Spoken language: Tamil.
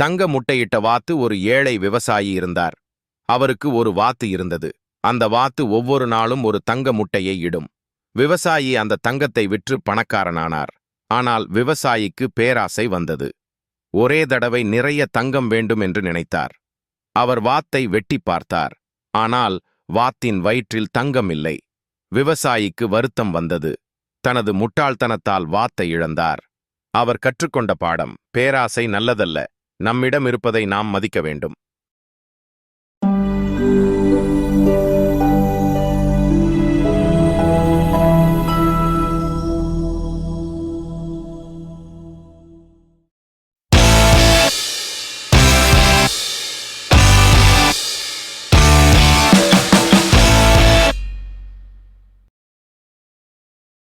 தங்க முட்டையிட்ட வாத்து ஒரு ஏழை விவசாயி இருந்தார். அவருக்கு ஒரு வாத்து இருந்தது. அந்த வாத்து ஒவ்வொரு நாளும் ஒரு தங்க முட்டையை இடும். விவசாயி அந்த தங்கத்தை விற்று பணக்காரனானார். ஆனால் விவசாயிக்கு பேராசை வந்தது. ஒரே தடவை நிறைய தங்கம் வேண்டும் என்று நினைத்தார். அவர் வாத்தை வெட்டி பார்த்தார். ஆனால் வாத்தின் வயிற்றில் தங்கம் இல்லை விவசாயிக்கு வருத்தம் வந்தது. தனது முட்டாள்தனத்தால் வாத்தை இழந்தார். அவர் கற்றுக்கொண்ட பாடம் பேராசை நல்லதல்ல. நம்மிடம் இருப்பதை நாம் மதிக்க வேண்டும்.